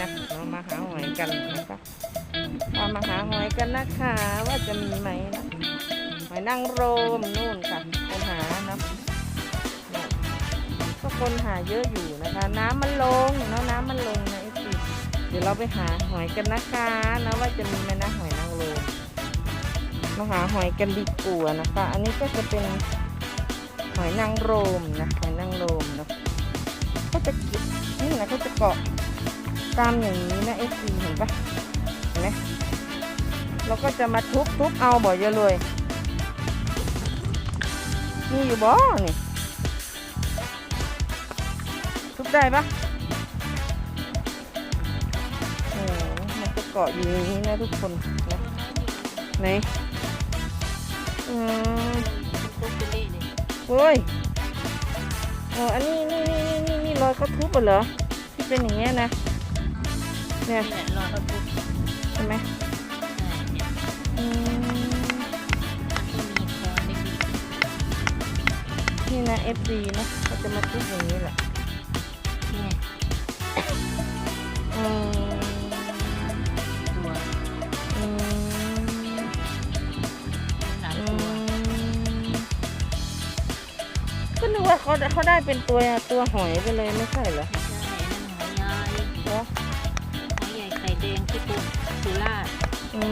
นะเรามาหาหอยกันนะคะเรามาหาหอยกันนะคะ ว่าจะมีไหมนะหอยนางรมนู่นค่ะคนหานะก็คนหาเยอะอยู่นะคะ น้ำมันลงเนาะน้ำมันลงนะไอ้สิเดี๋ยวเราไปหาหอยกันนะคะนะว่าจะมีไหมนะหอยนางรมมาหาหอยกันดีกว่านะคะ อันนี้ก็จะเป็นหอยนางรมนะหอยนางรมเนาะก็จะกินนี่นะเขาจะเกาะ ตามอย่างนี้นะเอฟซีเห็นปะเห็นไหมเราก็จะมาทุบทุบเอาบ่อยเยอะเลยมีอยู่บ่นี่ทุบได้ปะโอ้มันจะเกาะอยู่อย่างนี้นะทุกคนนะไหนอืมทุกเล่เลยเฮ้ยเอออันนี้นี่นี่นี่นี่รอยเขาทุบเหรอที่เป็นอย่างเงี้ยนะ เนี่ยนี่แหละรอเขาทุกใช่ไหมเนี่ยอืมที่มีคอเล็กนี่นะ FD นะเขาจะมาทุบอย่างนี้แหละเนี่ยอืมตัวอืมหลายอืตัว มก็นึกว่าเขาเขาได้เป็นตัวตัวหอยไปเลยไม่ใช่เหรอ สุราษฎร์อื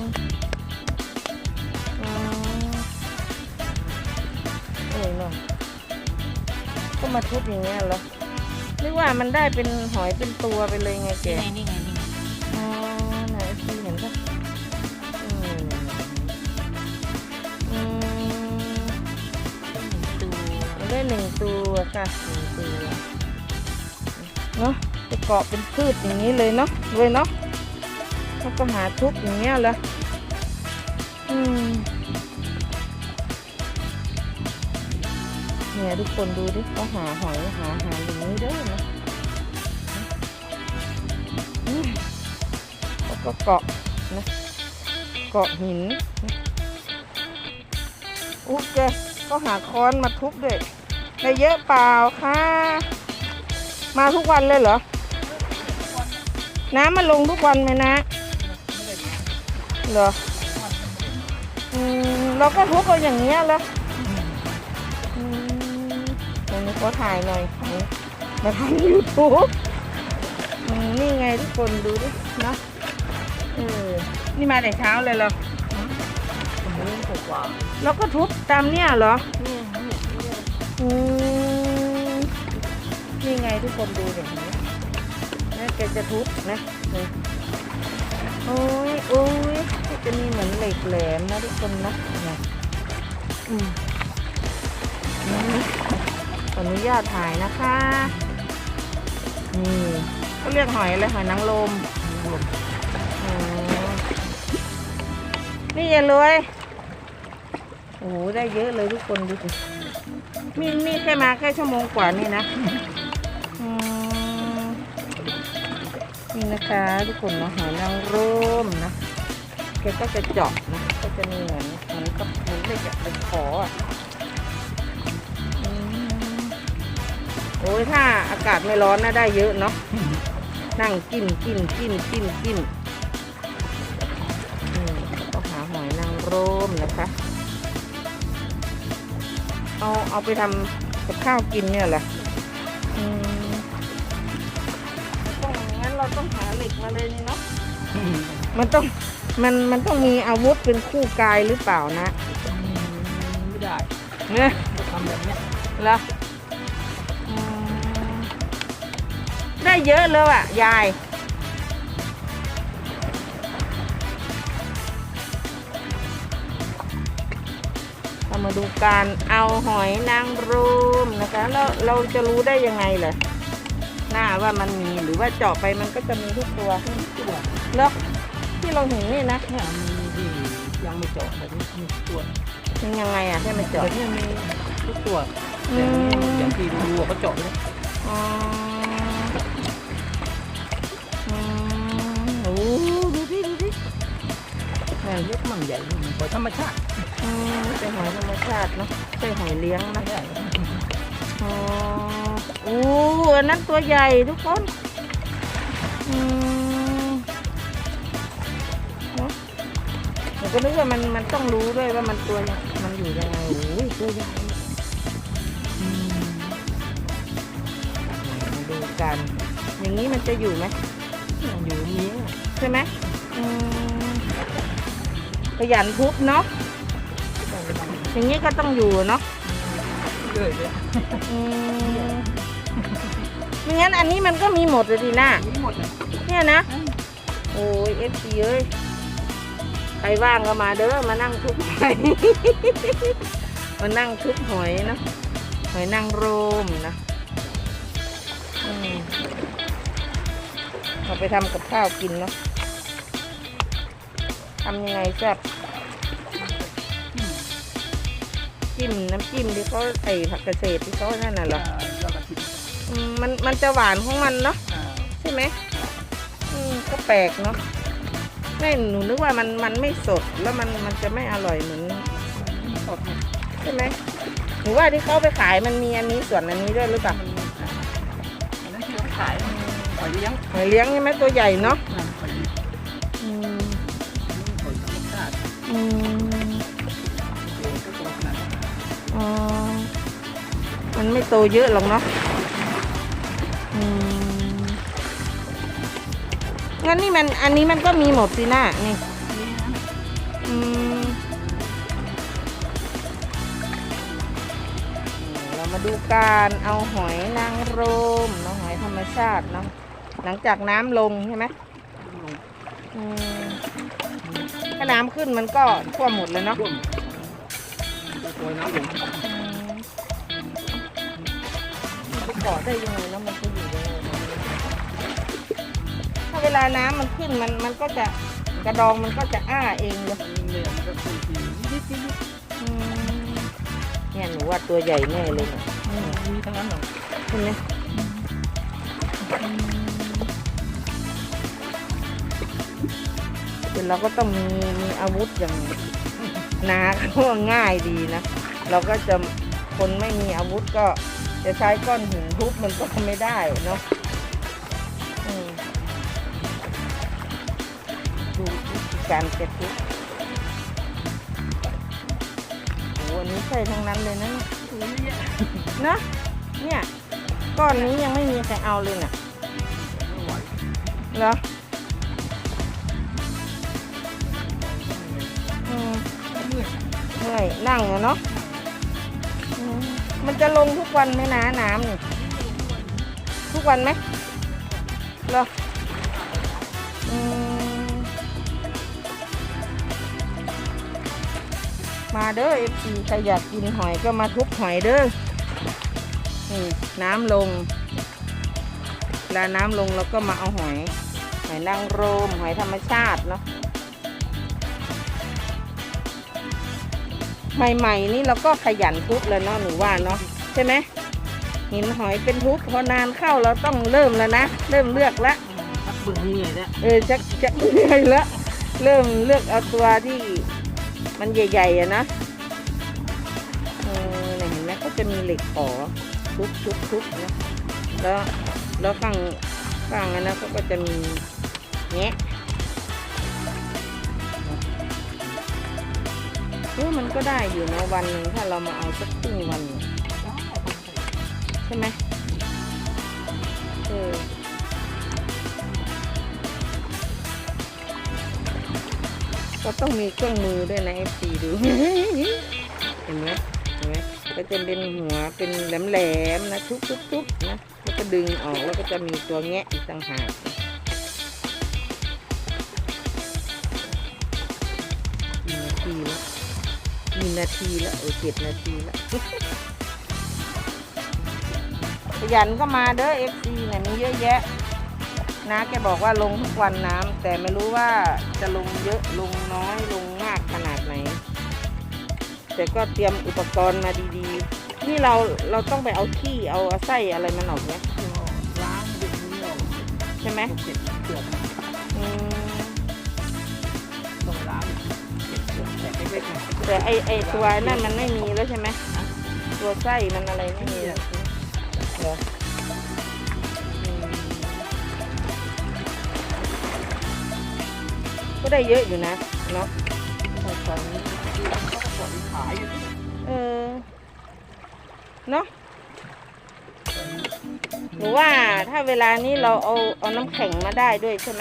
มอืมเออเนาะก็มาทุบอย่างเงี้ยเหรอนึกว่ามันได้เป็นหอยเป็นตัวไปเลยไงแก นี่ไงนี่ไงนี่ไงอ๋อไหนพีเห็นปะอืมอืมตัวมันได้หนึ่งตัวค่ะหนึ่งตัวเนาะจะเกาะเป็นพืชอย่างนี้เลยเนาะเลยเนาะ แล้วก็หาทุบอย่างเงี้ยเหรออืมเนี่ยทุกคนดูดิก็หาหอยหาหาอย่างนี้เด้อนะแล้วก็เกาะนะเกาะหินอุ๊ยแกก็หาค้อนมาทุบด้วยได้เยอะเปล่าคะมาทุกวันเลยเหรอ น้ำมันลงทุกวันไหมนะ เหรออืมเราก็ทุบเอาอย่างเงี้ยแล้วอืมเดี๋ยวนี้ขอถ่ายหน่อยนี่มาทำยูทูบนี่ไงทุกคนดูดินะเออนี่มาแต่เช้าเลยเหรอผมเล่นกว่าแล้วก็ทุบตามเนี่ยเหรอเนี่ยเนี่ยเนี่ยอืมนี่ไงทุกคนดูแบบนี้นะแกจะทุบนะนี่ โอ้ยโอ้ยจะมีเหมือนเหล็กแหลมนะทุกคนนะเนี่ยอืมขออนุญาตถ่ายนะคะ นี่เขาเรียกหอยอะไรหอยนางรมนี่อย่าเลยโอ้โหได้เยอะเลยทุกคนดูสิมีมีแค่มาแค่ชั่วโมงกว่านี่นะ นี่นะคะทุกคนเนาะหอยนางรมนะแกก็จะเจาะนะก็จะมีเหมือนเหมือนกับเหมือนเล็กอะเป็นขออะโอ้ยถ้าอากาศไม่ร้อนนะได้เยอะเนาะนั่งกินกินกินกินกินอืมก็หาหอยนางรมนะคะ เอาเอาไปทำกับข้าวกินเนี่ยเหรอ เราต้องหาเหล็กมาเลยนี่เนาะมันต้องมันมันต้องมีอาวุธเป็นคู่กายหรือเปล่านะไม่ได้เนี่ยทำแบบเนี้ยเหรออืมได้เยอะเลยอะ ยายเรามาดูการเอาหอยนางรมนะคะแล้วเราจะรู้ได้ยังไงเหรอ หน้าว่ามันมีหรือว่าเจาะไปมันก็จะมีทุกตัวตัวแล้วที่เราเห็นนี่นะเนี่ยมีที่ยังไม่เจาะแต่นี่มีตัวมันยังไงอะให้มันแต่เจาะเนี่ยมีทุกตัวอืแต่มเนี่ยอย่างที่ดูๆเขาเจาะเลยอ๋ออืมโอ้ดูดิดูดิแม่เล็กมั่งใหญ่มั่งปล่อยธรรมชาติอืมเป็นหอยธรรมชาติเนอะใช่หอยเลี้ยงนะไม่ได้อ๋ โอ้อันนั้นตัวใหญ่ทุกคนหนูก็นึกว่ามันมันต้องรู้ด้วยว่ามันตัวมันอยู่ยังไงโอ้ยตัวใหญ่ดูกัน อย่างนี้มันจะอยู่ไหมอยู่นี้ใช่ไหมขยันทุบเนาะอย่างนี้ก็ต้องอยู่เนาะ ไม่งั้นอันนี้มันก็มีหมดเลยดีน่านี้หมดเลยเนี่ยนะ โอ้ยเอฟซีเอ้ยใครว่างก็มาเด้อมานั่งทุบหอย มานั่งทุบหอยเนาะหอยนางรมนะเอาไปทำกับข้าวกินเนาะทำยังไงแซ่บจิ้มน้ำจิ้มที่เขาใส่ผักเกษตรที่เขานั่นน่ะเหรอ อืมมันมันจะหวานของมันเนาะอ่าใช่ไหมอืมก็แปลกเนาะไม่หนูนึกว่ามันมันไม่สดแล้วมันมันจะไม่อร่อยเหมือนสดเนี่ยใช่ไหมหนูว่าที่เขาไปขายมันมีอันนี้ส่วนอันนี้ด้วยหรือเปล่ามันอ่าอันนั้นคือเขาขายหอยเลี้ยงหอยเลี้ยงใช่ไหมตัวใหญ่เนาะอ่าหอยเลี้ยงอืมหอยธรรมชาติอืมเดี๋ยวก็โตขนาดนั้นอ๋อมันไม่โตเยอะหรอกเนาะ งั้นนี่มันอันนี้มันก็มีหมดสินะนี่นี่นะอืมเรามาดูการเอาหอยนางรมเนาะหอยธรรมชาติเนาะหลังจากน้ำลงใช่ไหมอืมถ้าน้ำขึ้นมันก็ท่วมหมดเลยเนาะท่วมตัวน้ำลงอืมมันไปเกาะได้ยังไงเนาะมันจ ถ้าเวลาน้ำมันขึ้นมันมันก็จะกระดองมันก็จะอ้าเองเลยมันเลยมันก็คือทีนิดนิดนิดอืมเนี่ยหนูว่าตัวใหญ่แน่เลยเนี่ยอืมมีทั้งนั้นเหรอใช่ไหมเดี๋ยวเราก็ต้องมีมีอาวุธอย่างนาก็ว่าง่ายดีนะ เราก็จะคนไม่มีอาวุธก็จะใช้ก้อนหินทุบมันก็ไม่ได้เนาะ วิธีการเก็บทุบโอ้อันนี้ใช่ทั้งนั้นเลยนะเนี่ยตัวนี้เนี่ยเนอะเนี่ยก้อนนี้ยังไม่มีใครเอาเลยน่ะไม่ไหวเหรออืมเมื่อยเมื่อยนั่งอะเนาะอืมมันจะลงทุกวันไหมนะน้ำนี่ทุกวันไหมเหรออืม มาเด้อเอฟซีใครอยากกินหอยก็มาทุบหอยเด้อนี่น้ำลงเวลาน้ำลงเราก็มาเอาหอยหอยนางรมหอยธรรมชาติเนาะใหม่ๆนี่เราก็ขยันทุบแล้วเนาะหนูว่าเนาะใช่ไหมหินหอยเป็นทุบพอนานเข้าเราต้องเริ่มแล้วนะเริ่มเลือกละพักเบื่อเหนื่อยแล้วเออจะจะเหนื่อยละเริ่มเลือกเอาตัวที่ มันใหญ่ๆอะนะเออเห็นไหมก็จะมีเหล็กขอทุบทุบทุบนะแล้วแล้วฝั่งฝั่งนั้นนะเขาก็จะมีแงะเออมันก็ได้อยู่นะวันหนึ่งถ้าเรามาเอาสักครึ่งวัน ใช่ไหมเออ ก็ต้องมีเครื่องมือด้วยนะเอฟซีดู เห็นไหมเห็นไหมก็จะเป็นหัวเป็นแหลมๆนะทุบๆนะแล้วก็ดึงออกแล้วก็จะมีตัวแงะอีกต่างหากกี่นาทีแล้วกี่นาทีแล้วเออเจ็ดนาทีแล้วขยันก็มาเด้อเอฟซีเนี่ยมีเยอะแยะ นะแกบอกว่าลงทุกวันน้ำแต่ไม่รู้ว่าจะลงเยอะลงน้อยลงมากขนาดไหน แต่ก็เตรียมอุปกรณ์มาดีๆ นี่เราเราต้องไปเอาขี้เอาไส้อะไรมันออกเนี่ยล้างดึงนี้ออกใช่ไหมเก็บเปลือกอืมต้องล้างเก็บเปลือกแต่เล็กๆแต่ไอไอตัวนั่นมันไม่มีแล้วใช่ไหมตัวไส้มันอะไรไม่มีแล้วเหรอ ก็ได้เยอะอยู่นะเนาะเขาก็ปล่อยขายอยู่เออเนาะหรือว่าถ้าเวลานี้เราเอาเอาน้ำแข็งมาได้ด้วยใช่ไหม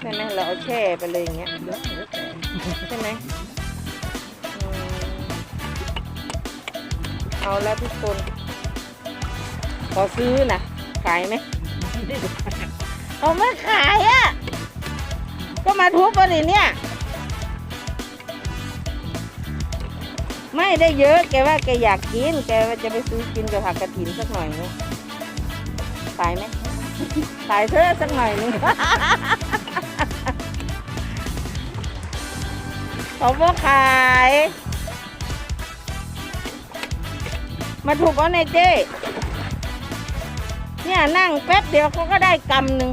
ใช่ไหมเราเอาแช่ไปเลยอย่างเงี้ยใช่ไหมอืมเอาแล้วทุกคนขอซื้อนะขายไหมเอาไม่ขายอะ่ะ ก็มาทุบมาดิเนี่ย ไม่ได้เยอะ แกว่าแกอยากกิน แกว่าจะไปซื้อกินกับผักกระถินสักหน่อยนึงขายไหมขายเธอสักหน่อยนึงเขาบอกขาย มาถูกเอาในเจ้เนี่ยนั่งแป๊บเดียวเขาก็ได้กำหนึ่ง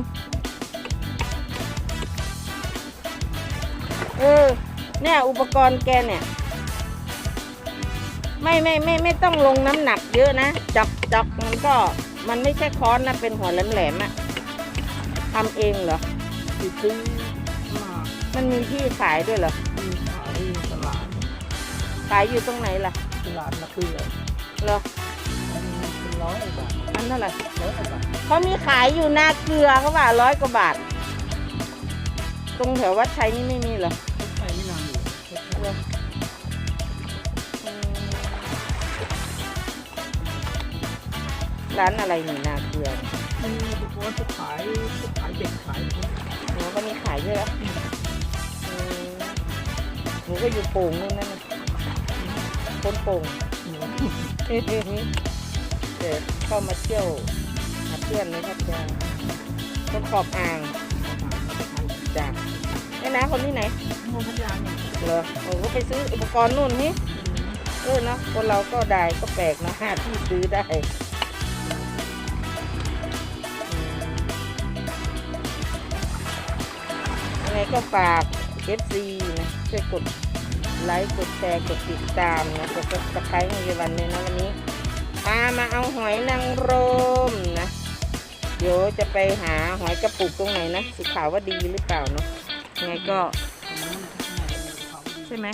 เออเนี่ยอุปกรณ์แกเนี่ย ไม่ไม่ไม่ไม่ต้องลงน้ำหนักเยอะนะจับจับมันก็มันไม่ใช่ค้อนนะเป็นหัวแหลมๆอะทำเองเหรอที่ซื้อมามันมีที่ขายด้วยเหรอที่ขายตลาดขายอยู่ตรงไหนล่ะตลาดละคือเหรอมันเป็นร้อยบาทอันเท่าไหร่ร้อยบาทเขามีขายอยู่นาเกลือเขาว่าร้อยกว่าบาท ตรงแถววัดชัยนี่ไม่มีเหรอ เหรออืมร้านอะไรนี่นาเกลือมันมีอุปกรณ์ที่ขายที่ขายเด็กขายหนูก็มีขายด้วยเหรออืมหนูก็อยู่โป่งนู่นนั่นน่ะคนโป่งหมูเดี๋ยวเข้ามาเที่ยวหาเพื่อนเลยครับจ้าคนขอบอ่างจ้า ไอ้น้าคนที่ไหนโมพัทยาเนี่ยเหรอโอ้ก็ไปซื้ออุปกรณ์นู่นนี่เออเนาะคนเราก็ได้ก็แปลกเนาะหาที่ซื้อได้ยังไงก็ฝาก FC นะช่วยกดไลค์กดแชร์กดติดตามนะกดตะไคร้ในวันนี้นะวันนี้พามาเอาหอยนางรมนะเดี๋ยวจะไปหาหอยกระปุกตรงไหนนะสีขาวว่าดีหรือเปล่าเนาะ ยังไงก็ ใช่ไหม